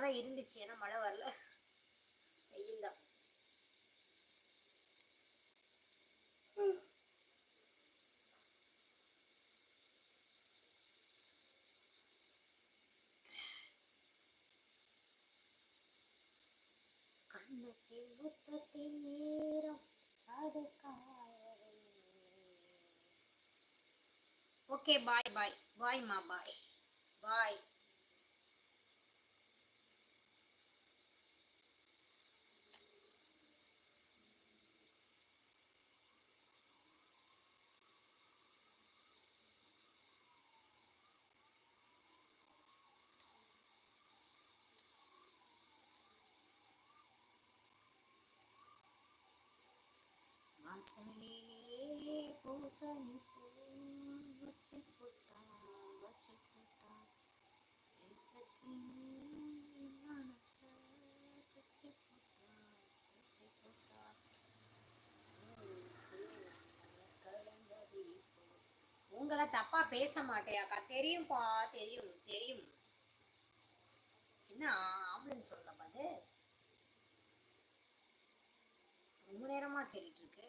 தான் இருந்துச்சு. ஏன்னா மழை வரல. வெயில் தான் கண்ணத்தில் முத்தத்தின் நேரம் அது ஓகே பாய் பாய் பாய் மா பாய் பாய் வாசலிலே பூசணி பூச்சி போட்டான் வச்சு புட்டா உங்களை தப்பா பேச மாட்டேயாக்கா தெரியும்பா தெரியும் தெரியும். என்ன ஆம்புலன்ஸ் சொல்லப்பா அது? ரொம்ப நேரமா கேட்டுட்டு இருக்கு.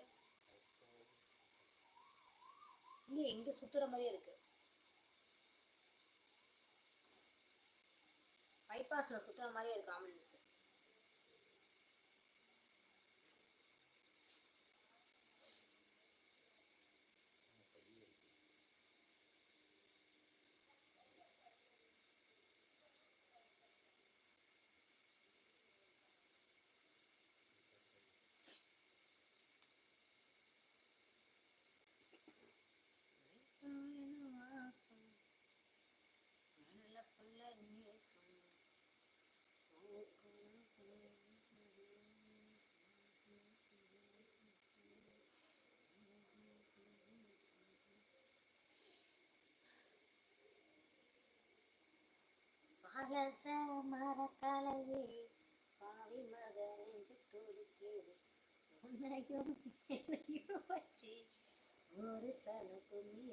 இல்லையே எங்கே சுற்றுற மாதிரியே இருக்கு. பைபாஸில் சுற்றுற மாதிரியே இருக்கு ஆம்புலன்ஸு பழச மரக்கலவே பாவி மக என்று துடிக்கிறது உன்னையும் என்னையும் வச்சு ஒரு சன கும்மி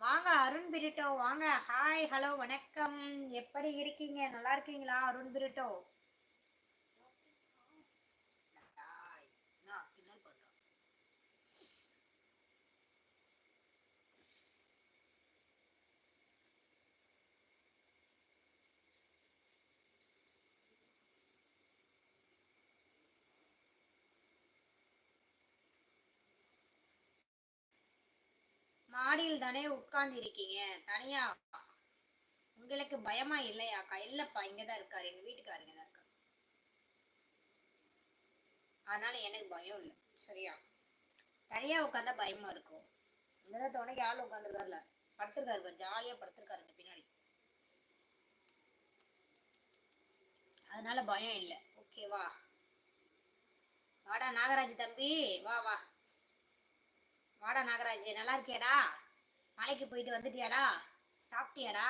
வாங்க அருண் பிரிட்டோ வாங்க. ஹாய் ஹலோ வணக்கம். எப்படி இருக்கீங்க? நல்லா இருக்கீங்களா அருண் பிரிட்டோ? மாடியில் தானே உட்கார்ந்து இருக்கீங்க தனியா? உங்களுக்கு பயமா இல்லையாக்கா? இல்லப்பா இங்கதான் இருக்காரு. எங்க வீட்டுக்காரங்க தான் இருக்காரு. அதனால எனக்கு பயம் இல்லை. சரியா? தனியா உட்காந்தா பயமா இருக்கும். இங்கதான் துணைக்கு ஆள் உட்காந்துருக்காருல படுத்திருக்காரு பாரு. ஜாலியா படுத்திருக்காரு பின்னாடி. அதனால பயம் இல்லை. ஓகேவா வாடா நாகராஜ் தம்பி. வா வா. வாடா நாகராஜ். நல்லா இருக்கியடா? மலைக்கு போயிட்டு வந்துட்டியாடா? சாப்பிட்டியாடா?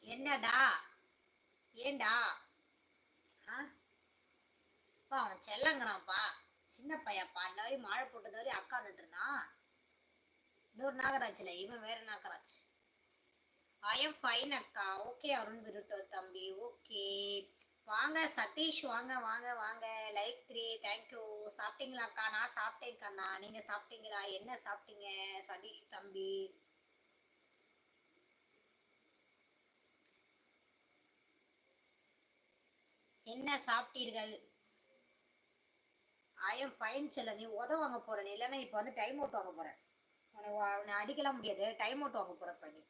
என்னடா? ஏண்டா? ஆ? அப்பா அவன் செல்லங்கிறான்ப்பா. சின்ன பையப்பா இந்த வரையும் மழை போட்டது வரையும் அக்கா இருந்தான். இன்னொரு நாகராஜ்ல இவன் வேற நாகராஜ். ஐ எம் ஃபைன் அக்கா. ஓகே அருண் விருட்டோ தம்பி. ஓகே வாங்க சதீஷ் வாங்க வாங்க வாங்க. லைக் த்ரீ தேங்க்யூ சாப்பிட்டீங்களாக்கா நான் சாப்பிட்டேன்க்கா நீங்கள் சாப்பிட்டீங்களா? என்ன சாப்பிட்டீங்க? சதீஷ் தம்பி. என்ன சாப்பிட்டீர்கள்? ஐ எம் ஃபைன் செல்ல. நீ உத வாங்க போகிறேன் நீ இல்லைன்னா இப்போ வந்து டைம் அவுட் வாங்க போகிறேன் உனக்கு உன்னை அடிக்கலாம் முடியாது. டைம் அவுட் வாங்க போகிறேன் பண்ணி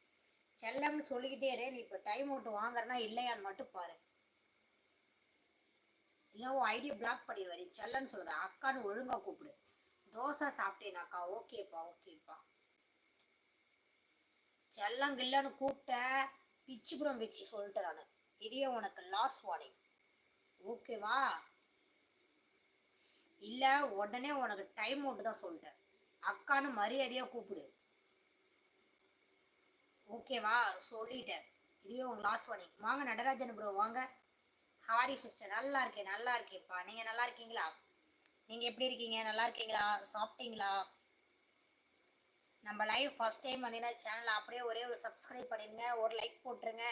செல்லம்னு சொல்லிக்கிட்டே இரு. நீ இப்போ டைம் அவுட் வாங்குறனா இல்லையான்னு மட்டும் பாரு. இல்லை உன் ஐடியை பிளாக் பண்ணிடுவாரு. செல்லன்னு சொல்லுது. அக்கான்னு ஒழுங்காக கூப்பிடு. தோசை சாப்பிட்டேனாக்கா ஓகேப்பா ஓகேப்பா. செல்லம் கில்லன்னு கூப்பிட்ட பிச்சுப்புறம் வச்சு சொல்லிட்டேன் நான். இதே உனக்கு லாஸ்ட் வார்னிங் ஓகேவா இல்லை உடனே உனக்கு டைம் அவுட் தான் சொல்லிட்டேன். அக்கான்னு மரியாதையாக கூப்பிடு. ஓகேவா சொல்லிட்டேன். இதுவே உங்கள் லாஸ்ட் வார்னிங் வாங்க நடராஜன் ப்ரோ வாங்க. ஹாரி சிஸ்டர் நல்லா இருக்கேன் நல்லா இருக்கேன்ப்பா. நீங்கள் நல்லா இருக்கீங்களா? நீங்கள் எப்படி இருக்கீங்க? நல்லா இருக்கீங்களா? சாப்பிட்டீங்களா? நம்ம லைவ் ஃபஸ்ட் டைம் வந்தீங்கன்னா சேனலை அப்படியே ஒரே ஒரு சப்ஸ்கிரைப் பண்ணிடுங்க ஒரு லைக் போட்டுருங்க.